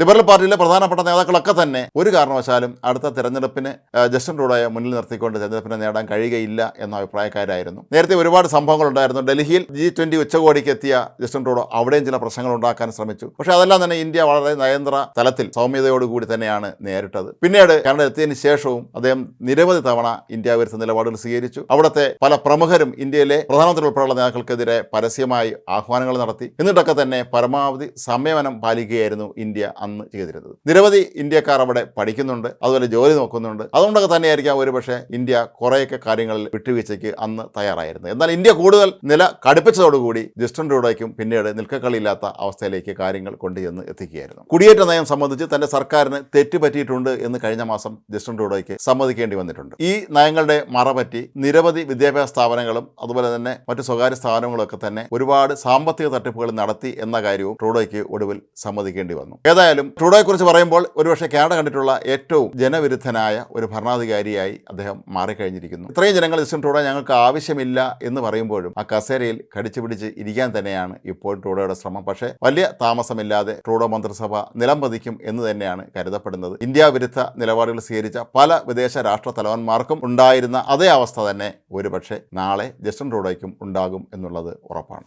Liberal പാർട്ടിയിലെ പ്രധാനപ്പെട്ട നേതാക്കളൊക്കെ തന്നെ ഒരു കാരണവശാലും അടുത്ത തെരഞ്ഞെടുപ്പിന് ജസ്റ്റിൻ ട്രൂഡോയെ മുന്നിൽ നിർത്തിക്കൊണ്ട് തെരഞ്ഞെടുപ്പിനെ നേടാൻ കഴിയുകയില്ല എന്ന അഭിപ്രായക്കാരായിരുന്നു. നേരത്തെ ഒരുപാട് സംഭവങ്ങളുണ്ടായിരുന്നു ഡൽഹിയിൽ ജി ട്വന്റി ഉച്ചകോടിക്ക് എത്തിയ ജസ്റ്റിൻ ട്രൂഡോ അവിടെയും ചില പ്രശ്നങ്ങൾ ഉണ്ടാക്കാൻ ശ്രമിച്ചു. പക്ഷേ അതെല്ലാം തന്നെ ഇന്ത്യ വളരെ നയന്ത്ര തലത്തിൽ സൗമ്യതയോടുകൂടി തന്നെയാണ് നേരിട്ടത്. പിന്നീട് കാനഡ എത്തിയതിനു ശേഷവും അദ്ദേഹം നിരവധി തവണ ഇന്ത്യ വിരുദ്ധ നിലപാടുകൾ സ്വീകരിച്ചു. അവിടുത്തെ പല പ്രമുഖരും ഇന്ത്യയിലെ പ്രധാനമന്ത്രി ഉൾപ്പെടെയുള്ള നേതാക്കൾക്കെതിരെ പരസ്യമായി ആഹ്വാനങ്ങൾ നടത്തി. എന്നിട്ടൊക്കെ തന്നെ പരമാവധി സംയമനം പാലിക്കുകയായിരുന്നു ഇന്ത്യ അന്ന് ചെയ്തിരുന്നത്. നിരവധി ഇന്ത്യക്കാർ അവിടെ പഠിക്കുന്നുണ്ട് അതുപോലെ ജോലി നോക്കുന്നുണ്ട്. അതുകൊണ്ടൊക്കെ തന്നെയായിരിക്കാം ഒരുപക്ഷെ ഇന്ത്യ കുറേയൊക്കെ കാര്യങ്ങളിൽ വിട്ടുവീഴ്ചയ്ക്ക് അന്ന് തയ്യാറായിരുന്നു എന്നാൽ ഇന്ത്യ കൂടുതൽ നില കടുപ്പിച്ചതോടുകൂടി ജസ്റ്റിൻ ട്രൂഡോയ്ക്കും പിന്നീട് നിൽക്കക്കളിയില്ലാത്ത അവസ്ഥയിലേക്ക് കാര്യങ്ങൾ കൊണ്ടുചെന്ന് എത്തിക്കുകയായിരുന്നു. കുടിയേറ്റ നയം സംബന്ധിച്ച് തന്റെ സർക്കാരിന് തെറ്റുപറ്റിയിട്ടുണ്ട് എന്ന് കഴിഞ്ഞ മാസം ജസ്റ്റിൻ ട്രൂഡോയ്ക്ക് സമ്മതിക്കേണ്ടി വന്നിട്ടുണ്ട്. ഈ നയങ്ങളുടെ മറപറ്റി നിരവധി വിദ്യാഭ്യാസ സ്ഥാപനങ്ങളും അതുപോലെ തന്നെ മറ്റു സ്വകാര്യ സ്ഥാപനങ്ങളും ഒക്കെ തന്നെ ഒരുപാട് സാമ്പത്തിക തട്ടിപ്പുകൾ നടത്തി എന്ന കാര്യവും ട്രൂഡോയ്ക്ക് ഒടുവിൽ സമ്മതിക്കേണ്ടി വന്നു. ഏതായാലും ട്രൂഡോയെ കുറിച്ച് പറയുമ്പോൾ ഒരുപക്ഷെ കാനഡ കണ്ടിട്ടുള്ള ഏറ്റവും ജനവിരുദ്ധനായ ഒരു ഭരണാധികാരിയായി അദ്ദേഹം മാറിക്കഴിഞ്ഞിരിക്കുന്നു. ഇത്രയും ജനങ്ങൾ ജസ്റ്റിൻ ട്രൂഡോ ഞങ്ങൾക്ക് ആവശ്യമില്ല എന്ന് പറയുമ്പോഴും ആ കസേരയിൽ കടിച്ചു പിടിച്ച് ഇരിക്കാൻ തന്നെയാണ് ഇപ്പോൾ ട്രൂഡോയുടെ ശ്രമം. പക്ഷേ വലിയ താമസമില്ലാതെ ട്രൂഡോ മന്ത്രിസഭ നിലംപതിക്കും എന്ന് തന്നെയാണ് കരുതപ്പെടുന്നത്. ഇന്ത്യ വിരുദ്ധ നിലപാടുകൾ സ്വീകരിച്ച പല വിദേശ രാഷ്ട്ര തലവന്മാർക്കും ഉണ്ടായിരുന്ന അതേ അവസ്ഥ തന്നെ ഒരുപക്ഷെ നാളെ ജസ്റ്റിൻ ട്രൂഡോയ്ക്കും ഉണ്ടാകും എന്നുള്ളത് ഉറപ്പാണ്.